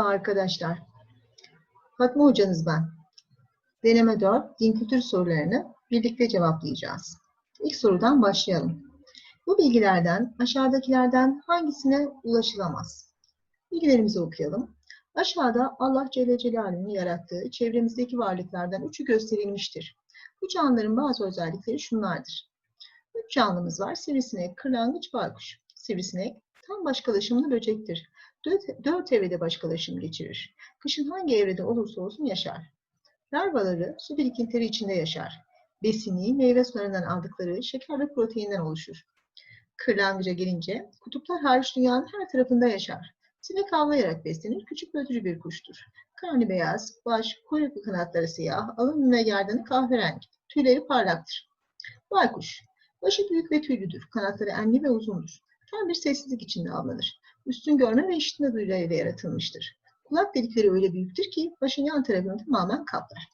Merhaba arkadaşlar. Fatma hocanız ben. Deneme 4, din kültür sorularını birlikte cevaplayacağız. İlk sorudan başlayalım. Bu bilgilerden aşağıdakilerden hangisine ulaşılamaz? Bilgilerimizi okuyalım. Aşağıda Allah Celle Celaluhu'nun yarattığı çevremizdeki varlıklardan üçü gösterilmiştir. Bu canlıların bazı özellikleri şunlardır. Üç canlımız var. Sivrisinek, kırlangıç, baykuş. Sivrisinek tam başkalaşımlı böcektir. Dört, dört evrede başkalaşım geçirir. Kışın hangi evrede olursa olsun yaşar. Larvaları su birikintileri içinde yaşar. Besini meyve sularından aldıkları şeker ve proteinden oluşur. Kırlangıca gelince kutuplar hariç dünyanın her tarafında yaşar. Sinek avlayarak beslenir, küçük ve ötücü bir kuştur. Karnı beyaz, baş, kuyruklu kanatları siyah, alın ve gerdanı kahverengi, tüyleri parlaktır. Baykuş, başı büyük ve tüylüdür, kanatları enli ve uzundur. Tam bir sessizlik içinde avlanır. Üstün görme ve işitme duyularıyla yaratılmıştır. Kulak delikleri öyle büyüktür ki başın yan tarafını tamamen kaplar.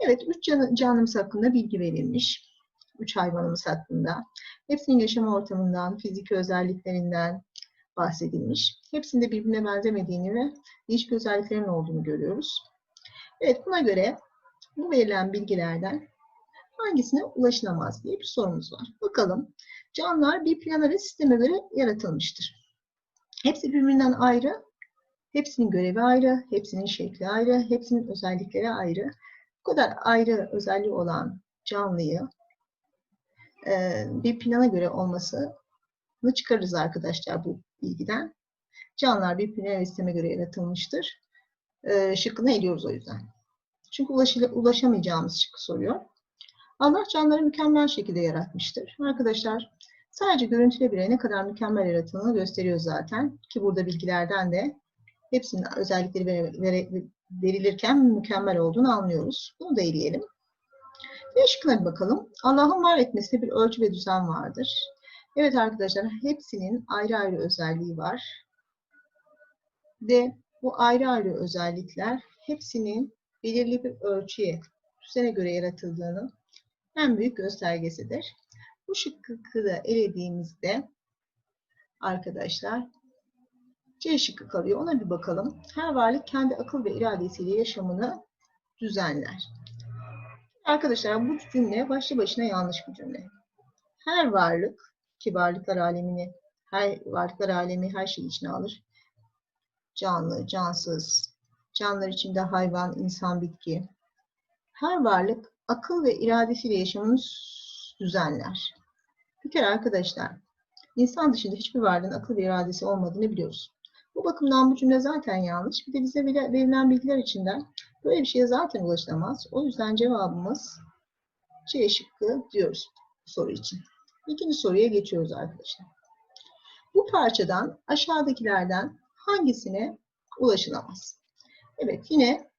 Evet, üç can, canlımız hakkında bilgi verilmiş. Üç hayvanımız hakkında. Hepsinin yaşam ortamından, fiziki özelliklerinden bahsedilmiş. Hepsinde birbirine benzemediğini ve değişik özelliklerin olduğunu görüyoruz. Evet, buna göre bu verilen bilgilerden hangisine ulaşılamaz diye bir sorumuz var. Bakalım. Canlılar bir planare sisteme göre yaratılmıştır. Hepsi birbirinden ayrı, hepsinin görevi ayrı, hepsinin şekli ayrı, hepsinin özellikleri ayrı. Bu kadar ayrı özelliği olan canlıyı e, bir plana göre olmasını çıkarırız arkadaşlar bu bilgiden. Canlılar bir planare sisteme göre yaratılmıştır. E, şıkkını eliyoruz o yüzden. Çünkü ulaşamayacağımız şıkkı soruyor. Allah canlıları mükemmel şekilde yaratmıştır. Arkadaşlar sadece görüntüle bile ne kadar mükemmel yaratıldığını gösteriyor zaten. Ki burada bilgilerden de hepsinin özellikleri verilirken mükemmel olduğunu anlıyoruz. Bunu da eleyelim. Şıkkına bir bakalım. Allah'ın var etmesinde bir ölçü ve düzen vardır. Evet arkadaşlar hepsinin ayrı ayrı özelliği var. Ve bu ayrı ayrı özellikler hepsinin belirli bir ölçüye, düzene göre yaratıldığını en büyük göstergesidir. Bu şıkkı da elediğimizde arkadaşlar C şıkkı kalıyor. Ona bir bakalım. Her varlık kendi akıl ve iradesiyle yaşamını düzenler. Arkadaşlar bu cümle başlı başına yanlış bir cümle. Her varlık ki varlıklar alemini her varlıklar alemi her şeyi içine alır. Canlı, cansız, canlılar içinde hayvan, insan, bitki. Her varlık akıl ve iradesiyle yaşamını düzenler. Bir kere arkadaşlar, insan dışında hiçbir varlığın akıl ve iradesi olmadığını biliyoruz. Bu bakımdan bu cümle zaten yanlış. Bir de bize verilen bilgiler içinden böyle bir şeye zaten ulaşılamaz. O yüzden cevabımız C şıkkı diyoruz bu soru için. İkinci soruya geçiyoruz arkadaşlar. Bu parçadan aşağıdakilerden hangisine ulaşılamaz? Evet yine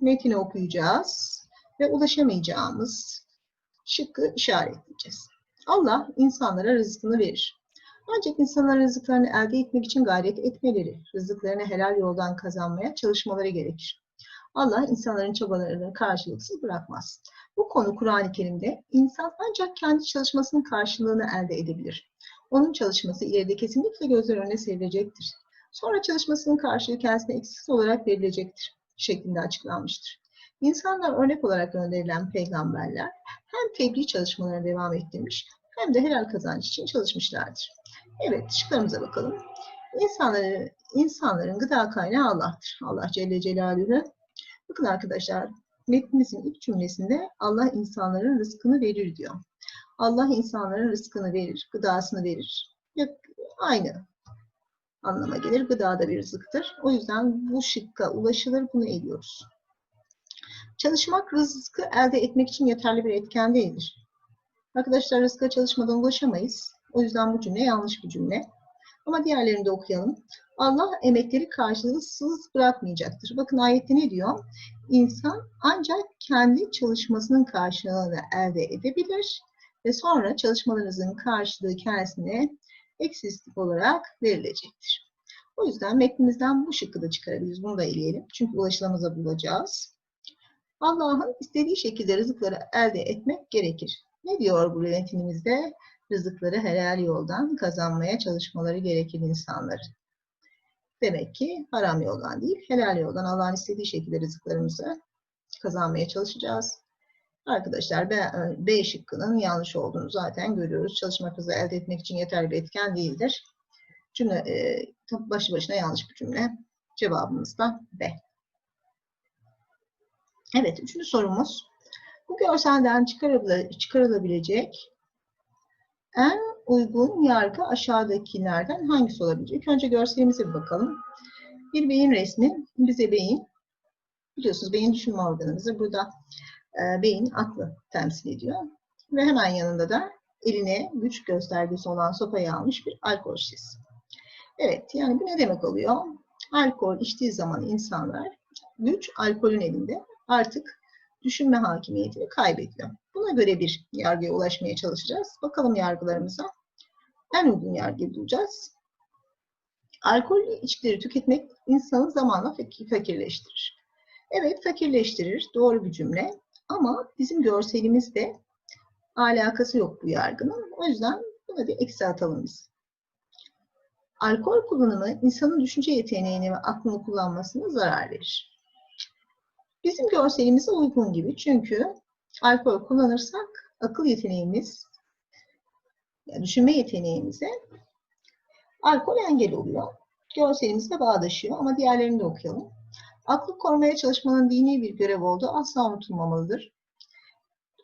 metini okuyacağız ve ulaşamayacağımız şıkkı işaretleyeceğiz. Allah insanlara rızkını verir. Ancak insanların rızıklarını elde etmek için gayret etmeleri, rızıklarını helal yoldan kazanmaya çalışmaları gerekir. Allah insanların çabalarını karşılıksız bırakmaz. Bu konu Kur'an-ı Kerim'de insan ancak kendi çalışmasının karşılığını elde edebilir. Onun çalışması ileride kesinlikle gözler önüne serilecektir. Sonra çalışmasının karşılığı kendisine eksiksiz olarak verilecektir şeklinde açıklanmıştır. İnsanlar örnek olarak gönderilen peygamberler hem tebliğ çalışmalarına devam ettirmiş hem de helal kazanç için çalışmışlardır. Evet, şıklarımıza bakalım. İnsanların, insanların gıda kaynağı Allah'tır. Allah Celle Celaluhu. Bakın arkadaşlar, metnimizin ilk cümlesinde Allah insanların rızkını verir diyor. Allah insanların rızkını verir, gıdasını verir. Aynı anlama gelir. Gıda da bir rızıktır. O yüzden bu şıkka ulaşılır, bunu eliyoruz. Çalışmak rızkı elde etmek için yeterli bir etken değildir. Arkadaşlar rızka çalışmadan ulaşamayız. O yüzden bu cümle yanlış bir cümle. Ama diğerlerini de okuyalım. Allah emekleri karşılıksız bırakmayacaktır. Bakın ayette ne diyor? İnsan ancak kendi çalışmasının karşılığını elde edebilir ve sonra çalışmalarınızın karşılığı kendisine eksistik olarak verilecektir. O yüzden metnimizden bu şıkkı da çıkarabiliriz. Bunu da eleyelim. Çünkü ulaşılamıza bulacağız. Allah'ın istediği şekilde rızıkları elde etmek gerekir. Ne diyor bu Rızıkları helal yoldan kazanmaya çalışmaları gerekir insanların. Demek ki haram yoldan değil, helal yoldan Allah'ın istediği şekilde rızıklarımızı kazanmaya çalışacağız. Arkadaşlar B, B şıkkının yanlış olduğunu zaten görüyoruz. Çalışma hızı elde etmek için yeterli bir etken değildir. Cümle e, başı başına yanlış bir cümle. Cevabımız da B. Evet, üçüncü sorumuz. Bu görselden çıkarılabilecek en uygun yargı aşağıdakilerden hangisi olabilir? İlk önce görselimize bir bakalım. Bir beyin resmi, bize beyin, biliyorsunuz beyin düşünme organımızı. Burada e, beyin aklı temsil ediyor. Ve hemen yanında da eline güç göstergesi olan sopayı almış bir alkol şişesi. Evet, yani bu ne demek oluyor? Alkol içtiği zaman insanlar güç alkolün elinde artık düşünme hakimiyetini kaybediyor. Buna göre bir yargıya ulaşmaya çalışacağız. Bakalım yargılarımıza. En uygun yargıyı bulacağız. Alkollü içkileri tüketmek insanı zamanla fakirleştirir. Evet fakirleştirir. Doğru bir cümle. Ama bizim görselimizde alakası yok bu yargının. O yüzden buna bir eksi atalım biz. Alkol kullanımı insanın düşünce yeteneğini ve aklını kullanmasına zarar verir. Bizim görselimize uygun gibi çünkü alkol kullanırsak akıl yeteneğimiz, yani düşünme yeteneğimize alkol engel oluyor. Görselimizle bağdaşıyor ama diğerlerini de okuyalım. Aklı korumaya çalışmanın dini bir görev olduğu asla unutulmamalıdır.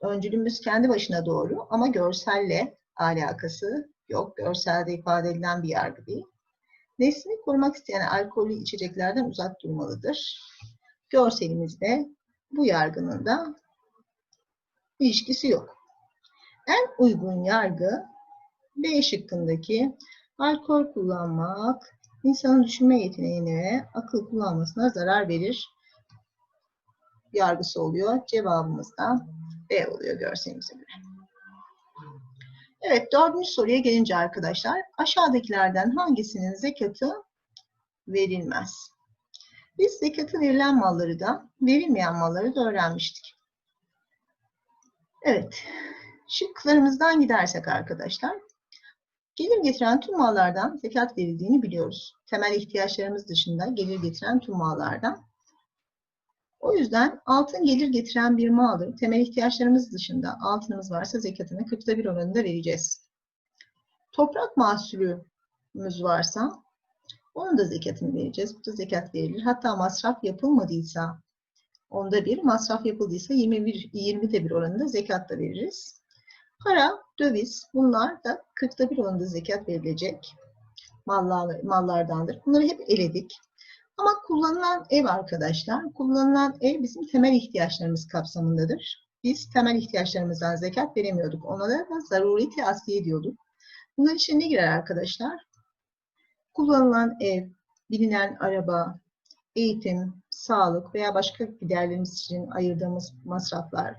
Öncülümüz kendi başına doğru ama görselle alakası yok. Görselde ifade edilen bir yargı değil. Neslini korumak isteyen alkollü içeceklerden uzak durmalıdır. Görselimizde bu yargının da ilişkisi yok. En uygun yargı B şıkkındaki alkol kullanmak insanın düşünme yeteneğine ve akıl kullanmasına zarar verir yargısı oluyor. Cevabımız da B oluyor görselimize göre. Evet, dördüncü soruya gelince arkadaşlar, aşağıdakilerden hangisinin zekatı verilmez? Biz zekatı verilen malları da, verilmeyen malları da öğrenmiştik. Evet, şıklarımızdan gidersek arkadaşlar, gelir getiren tüm mallardan zekat verildiğini biliyoruz. Temel ihtiyaçlarımız dışında gelir getiren tüm mallardan. O yüzden altın gelir getiren bir maldır. Temel ihtiyaçlarımız dışında altınımız varsa zekatını 40'ta bir oranında vereceğiz. Toprak mahsulümüz varsa onun da zekatını vereceğiz. Bu da zekat verilir. Hatta masraf yapılmadıysa onda bir, masraf yapıldıysa 21, 20'de bir oranında zekat da veririz. Para, döviz bunlar da 40'ta bir oranında zekat verilecek mallar, mallardandır. Bunları hep eledik. Ama kullanılan ev arkadaşlar, kullanılan ev bizim temel ihtiyaçlarımız kapsamındadır. Biz temel ihtiyaçlarımızdan zekat veremiyorduk. Ona da zarureti asliye diyorduk. Bunlar için ne girer arkadaşlar? Kullanılan ev, bilinen araba, eğitim, sağlık veya başka giderlerimiz için ayırdığımız masraflar,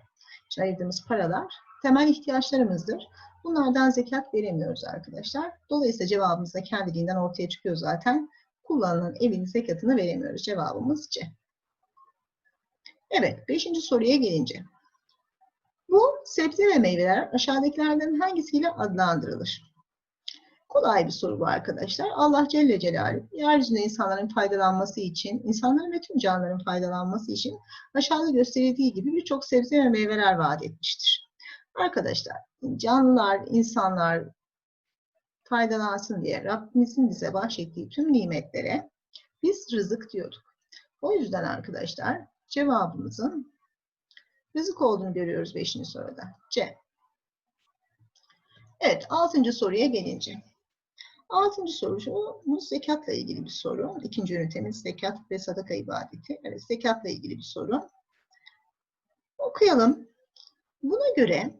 için ayırdığımız paralar temel ihtiyaçlarımızdır. Bunlardan zekat veremiyoruz arkadaşlar. Dolayısıyla cevabımız da kendiliğinden ortaya çıkıyor zaten. Kullanılan evin zekatını veremiyoruz. Cevabımız C. Evet, beşinci soruya gelince. Bu sebze ve meyveler aşağıdakilerden hangisiyle adlandırılır? Kolay bir soru bu arkadaşlar. Allah Celle Celaluhu yeryüzünde insanların faydalanması için, insanların ve tüm canlıların faydalanması için aşağıda gösterildiği gibi birçok sebze ve meyveler vaat etmiştir. Arkadaşlar, canlılar, insanlar faydalansın diye Rabbimizin bize bahşettiği tüm nimetlere biz rızık diyorduk. O yüzden arkadaşlar cevabımızın rızık olduğunu görüyoruz 5. soruda. C. Evet, 6. soruya gelince. Altıncı sorumuz zekatla ilgili bir soru. İkinci ünitemiz zekat ve sadaka ibadeti. Evet, zekatla ilgili bir soru. Okuyalım. Buna göre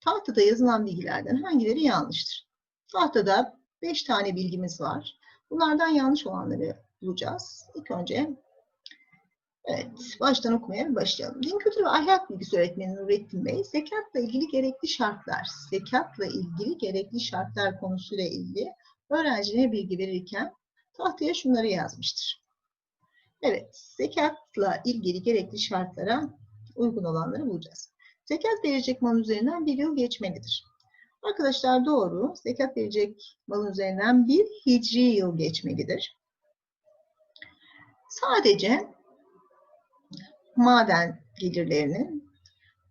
tahtada yazılan bilgilerden hangileri yanlıştır? Tahtada beş tane bilgimiz var. Bunlardan yanlış olanları bulacağız. İlk önce Evet, baştan okumaya başlayalım. Din kültürü ve ahlak bilgisi öğretmeni Nurettin Bey, zekatla ilgili gerekli şartlar, zekatla ilgili gerekli şartlar konusuyla ilgili öğrencilere bilgi verirken tahtaya şunları yazmıştır. Evet, zekatla ilgili gerekli şartlara uygun olanları bulacağız. Zekat verecek malın üzerinden bir yıl geçmelidir. Arkadaşlar doğru, zekat verecek malın üzerinden bir hicri yıl geçmelidir. Sadece maden gelirlerini,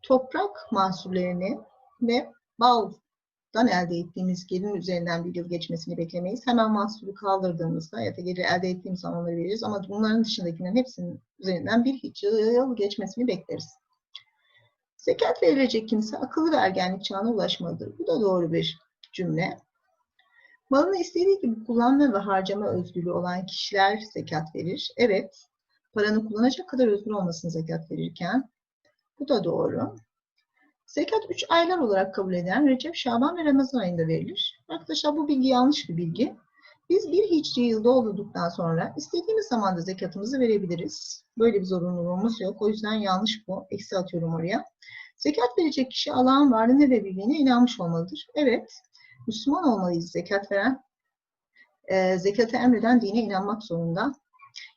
toprak mahsullerini ve baldan elde ettiğimiz gelirin üzerinden bir yıl geçmesini beklemeyiz. Hemen mahsulü kaldırdığımızda ya da gelir elde ettiğimiz zaman onları veririz ama bunların dışındakilerin hepsinin üzerinden bir yıl geçmesini bekleriz. Zekat verilecek kimse akıllı ve ergenlik çağına ulaşmalıdır. Bu da doğru bir cümle. Malını istediği gibi kullanma ve harcama özgürlüğü olan kişiler zekat verir. Evet, paranı kullanacak kadar özgür olmasın zekat verirken. Bu da doğru. Zekat 3 aylar olarak kabul eden Recep, Şaban ve Ramazan ayında verilir. Arkadaşlar bu bilgi yanlış bir bilgi. Biz bir hicri yıl doldurduktan sonra istediğimiz zamanda zekatımızı verebiliriz. Böyle bir zorunluluğumuz yok. O yüzden yanlış bu. Eksi atıyorum oraya. Zekat verecek kişi Allah'ın varlığına ve birliğine inanmış olmalıdır. Evet, Müslüman olmalıyız zekat veren. E, zekatı emreden dine inanmak zorunda.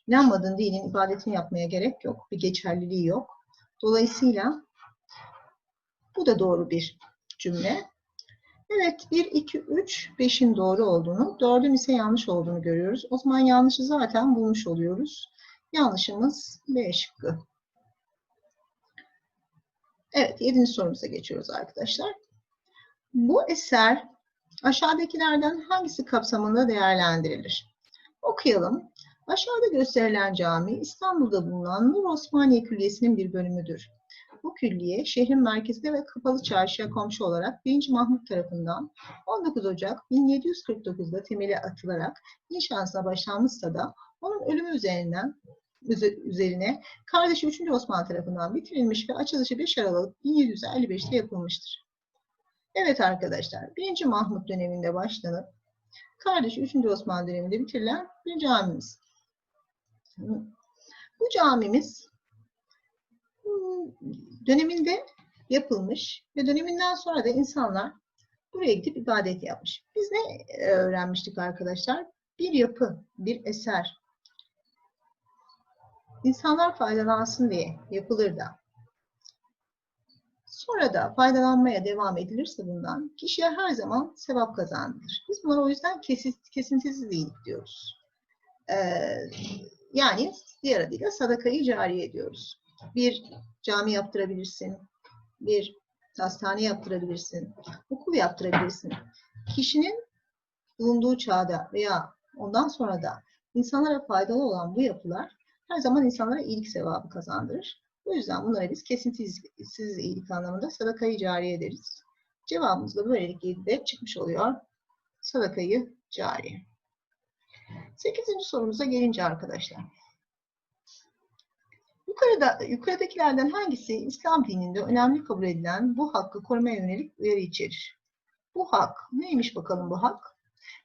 İnanmadığın dinin ibadetini yapmaya gerek yok. Bir geçerliliği yok. Dolayısıyla bu da doğru bir cümle. Evet 1, 2, 3, 5'in doğru olduğunu, 4'ün ise yanlış olduğunu görüyoruz. O zaman yanlışı zaten bulmuş oluyoruz. Yanlışımız B şıkkı. Evet 7. sorumuza geçiyoruz arkadaşlar. Bu eser aşağıdakilerden hangisi kapsamında değerlendirilir? Okuyalım. Aşağıda gösterilen cami İstanbul'da bulunan Nur Osmaniye Külliyesi'nin bir bölümüdür. Bu külliye şehrin merkezinde ve kapalı çarşıya komşu olarak 1. Mahmut tarafından 19 Ocak 1749'da temeli atılarak inşasına başlanmışsa da onun ölümü üzerinden üzerine kardeşi 3. Osman tarafından bitirilmiş ve açılışı 5 Aralık 1755'te yapılmıştır. Evet arkadaşlar, 1. Mahmut döneminde başlanıp kardeşi 3. Osman döneminde bitirilen bir camimiz. Bu camimiz döneminde yapılmış ve döneminden sonra da insanlar buraya gidip ibadet yapmış. Biz ne öğrenmiştik arkadaşlar? Bir yapı, bir eser. İnsanlar faydalansın diye yapılır da. Sonra da faydalanmaya devam edilirse bundan kişiye her zaman sevap kazandırır. Biz bunlara o yüzden kesintisiz iyilik diyoruz. Ee, yani diğer adıyla sadakayı cariye ediyoruz. Bir cami yaptırabilirsin, bir hastane yaptırabilirsin, okul yaptırabilirsin. Kişinin bulunduğu çağda veya ondan sonra da insanlara faydalı olan bu yapılar her zaman insanlara iyilik sevabı kazandırır. O yüzden bunlara biz kesintisiz iyilik anlamında sadakayı cariye ederiz. Cevabımız da böylelikle de çıkmış oluyor. Sadakayı cariye. Sekizinci sorumuza gelince arkadaşlar. Yukarıda, yukarıdakilerden hangisi İslam dininde önemli kabul edilen bu hakkı korumaya yönelik uyarı içerir? Bu hak, neymiş bakalım bu hak?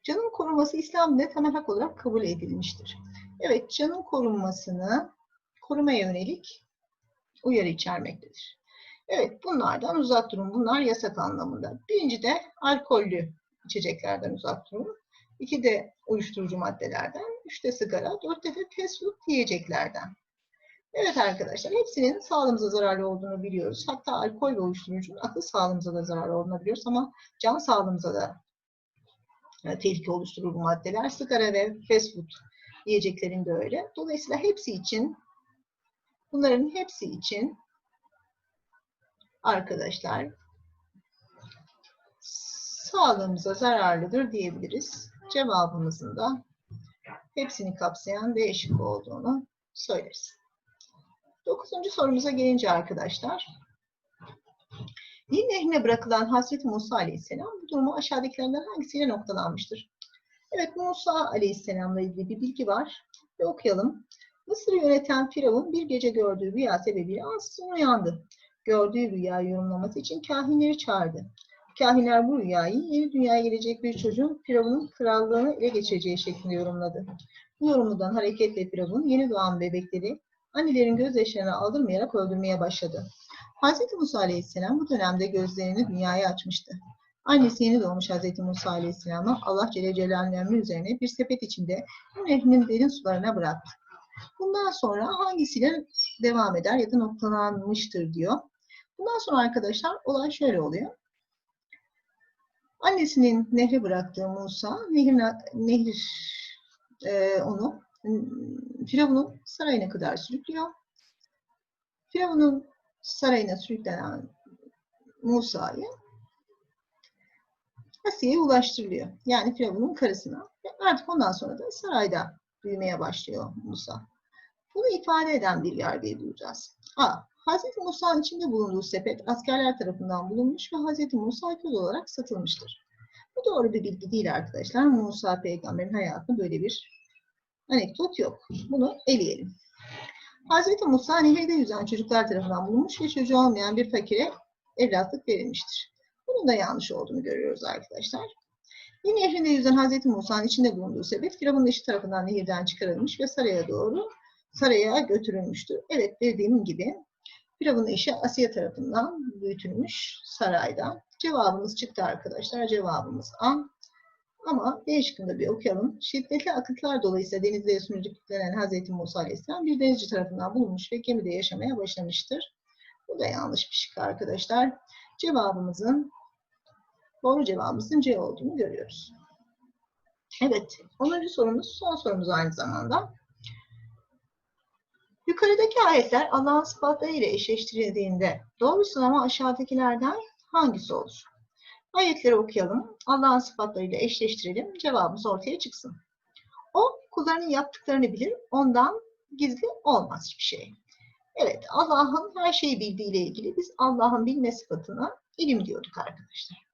Canın korunması İslam'da temel hak olarak kabul edilmiştir. Evet, canın korunmasını korumaya yönelik uyarı içermektedir. Evet, bunlardan uzak durun. Bunlar yasak anlamında. Birinci de alkollü içeceklerden uzak durun. İki de uyuşturucu maddelerden. Üç de sigara. Dörtte de fast food yiyeceklerden. Evet arkadaşlar, hepsinin sağlığımıza zararlı olduğunu biliyoruz. Hatta alkol ve uyuşturucunun akıl sağlığımıza da zararlı olduğunu biliyoruz ama can sağlığımıza da e, tehlike oluşturur bu maddeler. Sigara ve fast food yiyeceklerin de öyle. Dolayısıyla hepsi için bunların hepsi için arkadaşlar sağlığımıza zararlıdır diyebiliriz. Cevabımızın da hepsini kapsayan değişik olduğunu söyleriz. Dokuzuncu sorumuza gelince arkadaşlar. Nil nehrine bırakılan Hazreti Musa Aleyhisselam bu durumu aşağıdakilerden hangisiyle noktalanmıştır? Evet Musa Aleyhisselam'la ilgili bir bilgi var ve okuyalım. Mısır'ı yöneten Firavun bir gece gördüğü rüya sebebiyle ansızın uyandı. Gördüğü rüyayı yorumlaması için kahinleri çağırdı. Kahinler bu rüyayı yeni dünyaya gelecek bir çocuğun Firavun'un krallığını ele geçireceği şeklinde yorumladı. Bu yorumudan hareketle Firavun yeni doğan bebekleri annelerin gözyaşlarını aldırmayarak öldürmeye başladı. Hz. Musa Aleyhisselam bu dönemde gözlerini dünyaya açmıştı. Annesi yeni doğmuş Hz. Musa Aleyhisselam'ı Allah Celle Celaluhu'nun üzerine bir sepet içinde nehrinin derin sularına bıraktı. Bundan sonra hangisiyle devam eder ya da noktalanmıştır diyor. Bundan sonra arkadaşlar olay şöyle oluyor. Annesinin nehre bıraktığı Musa, nehir, nehir e, onu Firavun'un sarayına kadar sürüklüyor. Firavun'un sarayına sürüklenen Musa'yı Asiye'ye ulaştırılıyor. Yani Firavun'un karısına. Artık ondan sonra da sarayda büyümeye başlıyor Musa. Bunu ifade eden bir yargıyı bulacağız. A. Hz. Musa'nın içinde bulunduğu sepet askerler tarafından bulunmuş ve Hz. Musa köz olarak satılmıştır. Bu doğru bir bilgi değil arkadaşlar. Musa peygamberin hayatında böyle bir anekdot yok. Bunu eleyelim. Hz. Musa nehirde yüzen çocuklar tarafından bulunmuş ve çocuğu olmayan bir fakire evlatlık verilmiştir. Bunun da yanlış olduğunu görüyoruz arkadaşlar. Nil nehrinde yüzen Hz. Musa'nın içinde bulunduğu sepet Firavun'un eşi tarafından nehirden çıkarılmış ve saraya doğru saraya götürülmüştür. Evet dediğim gibi Firavun'un eşi Asiye tarafından büyütülmüş sarayda. Cevabımız çıktı arkadaşlar. Cevabımız A. Ama B şıkkında bir okuyalım. Şiddetli akıntılar dolayısıyla denizde sürüklenen Hz. Musa Aleyhisselam bir denizci tarafından bulunmuş ve gemide yaşamaya başlamıştır. Bu da yanlış bir şık arkadaşlar. Cevabımızın doğru cevabımızın C olduğunu görüyoruz. Evet, 10. sorumuz son sorumuz aynı zamanda. Yukarıdaki ayetler Allah'ın sıfatları ile eşleştirildiğinde doğru sınama aşağıdakilerden hangisi olur? Ayetleri okuyalım. Allah'ın sıfatlarıyla eşleştirelim. Cevabımız ortaya çıksın. O kullarının yaptıklarını bilir. Ondan gizli olmaz hiçbir şey. Evet, Allah'ın her şeyi bildiğiyle ilgili biz Allah'ın bilme sıfatına ilim diyorduk arkadaşlar.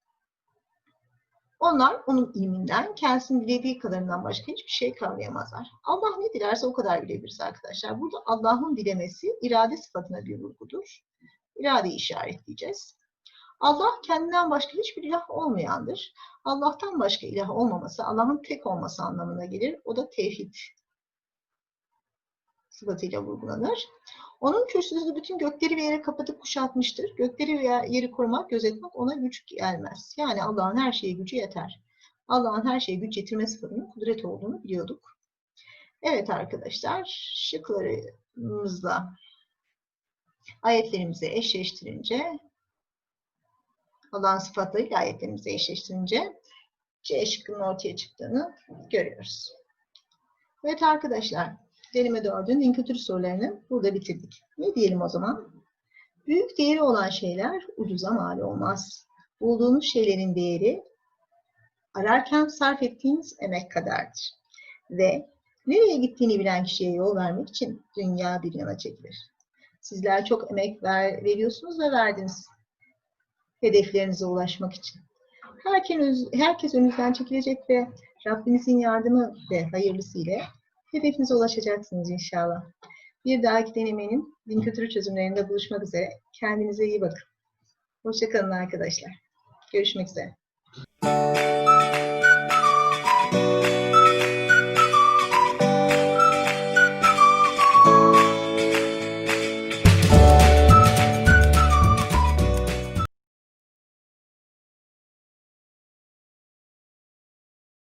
Onlar onun ilminden, kendisinin dilediği kadarından başka hiçbir şey kavrayamazlar. Allah ne dilerse o kadar bilebiliriz arkadaşlar. Burada Allah'ın dilemesi irade sıfatına bir vurgudur. İradeyi işaretleyeceğiz. Allah kendinden başka hiçbir ilah olmayandır. Allah'tan başka ilah olmaması, Allah'ın tek olması anlamına gelir. O da tevhid sıfatıyla vurgulanır. Onun kürsüsü bütün gökleri ve yeri kapatıp kuşatmıştır. Gökleri ve yeri korumak, gözetmek ona güç gelmez. Yani Allah'ın her şeye gücü yeter. Allah'ın her şeye güç yetirme sıfatının kudret olduğunu biliyorduk. Evet arkadaşlar, şıklarımızla ayetlerimizi eşleştirince Allah'ın sıfatlarıyla ayetlerimizi eşleştirince C şıkkının ortaya çıktığını görüyoruz. Evet arkadaşlar, deneme 4'ün din kültürü sorularını burada bitirdik. Ne diyelim o zaman? Büyük değeri olan şeyler ucuza mal olmaz. Bulduğunuz şeylerin değeri ararken sarf ettiğiniz emek kadardır. Ve nereye gittiğini bilen kişiye yol vermek için dünya bir yana çekilir. Sizler çok emek ver, veriyorsunuz ve verdiniz hedeflerinize ulaşmak için. Herkes, herkes önünüzden çekilecek ve Rabbinizin yardımı ve hayırlısıyla hedefinize ulaşacaksınız inşallah. Bir dahaki denemenin din kültürü çözümlerinde buluşmak üzere. Kendinize iyi bakın. Hoşçakalın arkadaşlar. Görüşmek üzere.